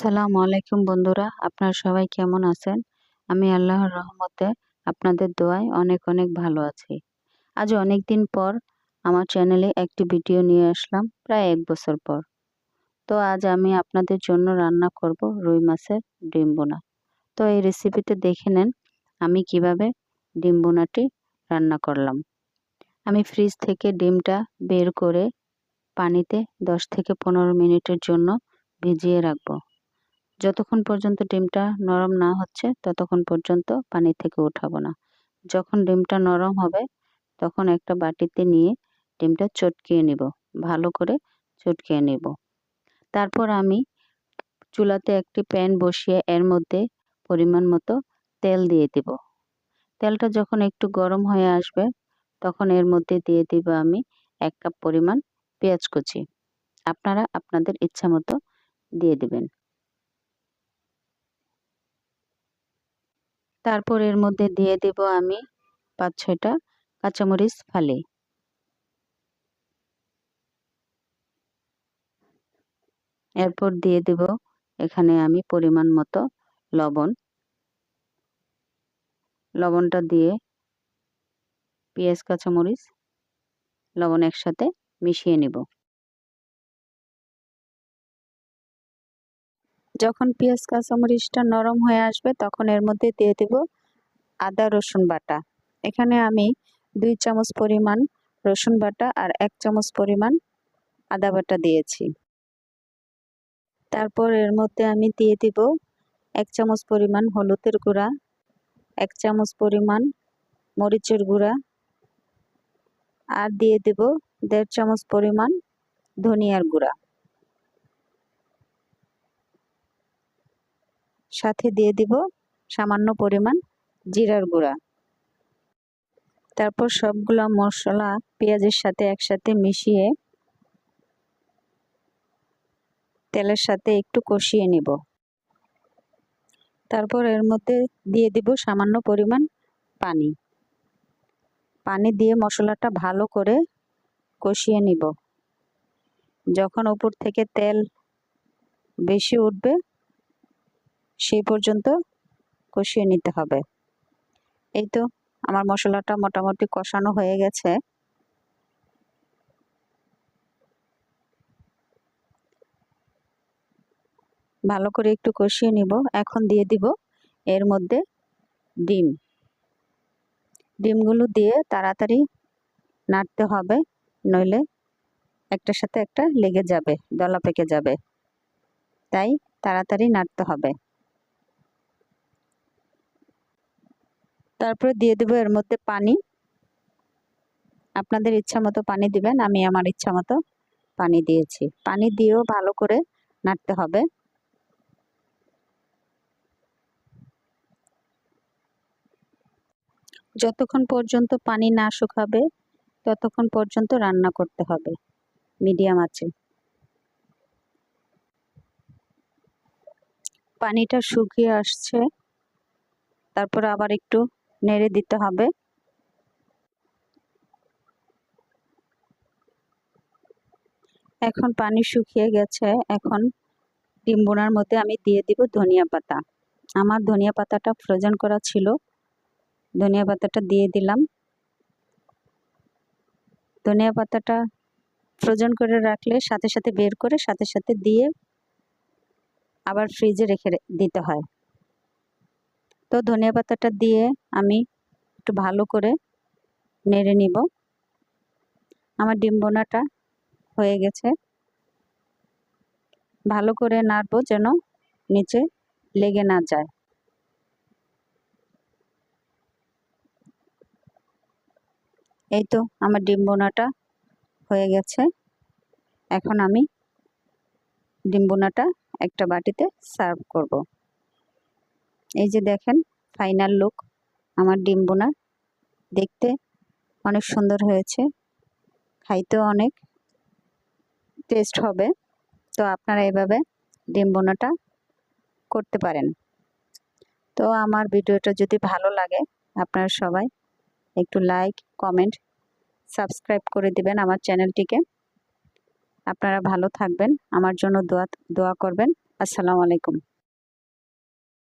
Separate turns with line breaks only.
আসসালামু আলাইকুম বন্ধুরা, আপনারা সবাই কেমন আছেন? আমি আল্লাহর রহমতে আপনাদের দোয়ায় অনেক অনেক ভালো আছি। আজ অনেক দিন পর আমার চ্যানেলে একটি ভিডিও নিয়ে আসলাম, প্রায় এক বছর পর। তো আজ আমি আপনাদের জন্য রান্না করব রুই মাছের ডিম বোনা। তো এই রেসিপিতে দেখে নেন, আমি কীভাবে ডিম বোনাটি রান্না করলাম। আমি ফ্রিজ থেকে ডিমটা বের করে পানিতে দশ থেকে পনেরো মিনিটের জন্য ভিজিয়ে রাখব। যতক্ষণ পর্যন্ত ডিমটা নরম না হচ্ছে, ততক্ষণ পর্যন্ত পানি থেকে উঠাবো না। যখন ডিমটা নরম হবে, তখন একটা বাটিতে নিয়ে ডিমটা চটকিয়ে নিব, ভালো করে চটকিয়ে নিব। তারপর আমি চুলাতে একটি প্যান বসিয়ে এর মধ্যে পরিমাণ মতো তেল দিয়ে দিব। তেলটা যখন একটু গরম হয়ে আসবে, তখন এর মধ্যে দিয়ে দিব আমি এক কাপ পরিমাণ পেঁয়াজ কুচি। আপনারা আপনাদের ইচ্ছা মতো দিয়ে দিবেন। তারপর এর মধ্যে দিয়ে দেব আমি পাঁচ ছয়টা কাঁচামরিচ ফালি। এরপর দিয়ে দেব এখানে আমি পরিমাণ মতো লবণ। লবণটা দিয়ে পেঁয়াজ, কাঁচামরিচ, লবণ একসাথে মিশিয়ে নিব। যখন পেঁয়াজ, কাঁচামরিচটা নরম হয়ে আসবে, তখন এর মধ্যে দিয়ে দেব আদা, রসুন বাটা। এখানে আমি দুই চামচ পরিমাণ রসুন বাটা আর এক চামচ পরিমাণ আদা বাটা দিয়েছি। তারপর এর মধ্যে আমি দিয়ে দিব এক চামচ পরিমাণ হলুদের গুঁড়া, এক চামচ পরিমাণ মরিচের গুঁড়া আর দিয়ে দেব দেড় চামচ পরিমাণ ধনিয়ার গুঁড়া। সাথে দিয়ে দিব সামান্য পরিমাণ জিরার গুঁড়া। তারপর সবগুলো মশলা, পেঁয়াজের সাথে একসাথে মিশিয়ে তেলের সাথে একটু কষিয়ে নিব। তারপর এর মধ্যে দিয়ে দিব সামান্য পরিমাণ পানি। পানি দিয়ে মশলাটা ভালো করে কষিয়ে নিব। যখন উপর থেকে তেল বেশি উঠবে সেই পর্যন্ত কষিয়ে নিতে হবে। এই তো আমার মশলাটা মোটামুটি কষানো হয়ে গেছে। ভালো করে একটু কষিয়ে নিব। এখন দিয়ে দিব এর মধ্যে ডিম। ডিমগুলো দিয়ে তাড়াতাড়ি নাড়তে হবে, নইলে একটার সাথে একটা লেগে যাবে, দলা পেকে যাবে। তাই তাড়াতাড়ি নাড়তে হবে। তারপরে দিয়ে দেবো এর মধ্যে পানি। আপনাদের ইচ্ছা মতো পানি দিবেন, আমি আমার ইচ্ছা মতো পানি দিয়েছি। পানি দিয়েও ভালো করে নাড়তে হবে। যতক্ষণ পর্যন্ত পানি না শুকাবে, ততক্ষণ পর্যন্ত রান্না করতে হবে, মিডিয়াম আছে পানিটা শুকিয়ে আসছে, তারপর আবার একটু নেড়ে দিতে হবে। এখন পানি শুকিয়ে গেছে। এখন ডিম বোনার মধ্যে আমি দিয়ে দিব ধনিয়া পাতা। আমার ধনিয়া পাতাটা ফ্রোজেন করা ছিল। ধনিয়া পাতাটা দিয়ে দিলাম। ধনিয়া পাতাটা ফ্রোজেন করে রাখলে সাথে সাথে বের করে সাথে সাথে দিয়ে আবার ফ্রিজে রেখে দিতে হয়। তো ধনিয়া পাতাটা দিয়ে আমি একটু ভালো করে নেড়ে নিব। আমার ডিম বোনাটা হয়ে গেছে। ভালো করে নাড়বো যেন নিচে লেগে না যায়। এই তো আমার ডিম বোনাটা হয়ে গেছে। এখন আমি ডিম বোনাটা একটা বাটিতে সার্ভ করব। এই যে দেখেন ফাইনাল লুক আমার ডিম দেখতে অনেক সুন্দর হয়েছে, খাইতেও অনেক টেস্ট হবে। তো আপনারা এভাবে ডিম বোনাটা করতে পারেন। তো আমার ভিডিওটা যদি ভালো লাগে, আপনারা সবাই একটু লাইক কমেন্ট সাবস্ক্রাইব করে দিবেন আমার চ্যানেলটিকে। আপনারা ভালো থাকবেন, আমার জন্য দোয়া দোয়া করবেন। আসসালামু আলাইকুম।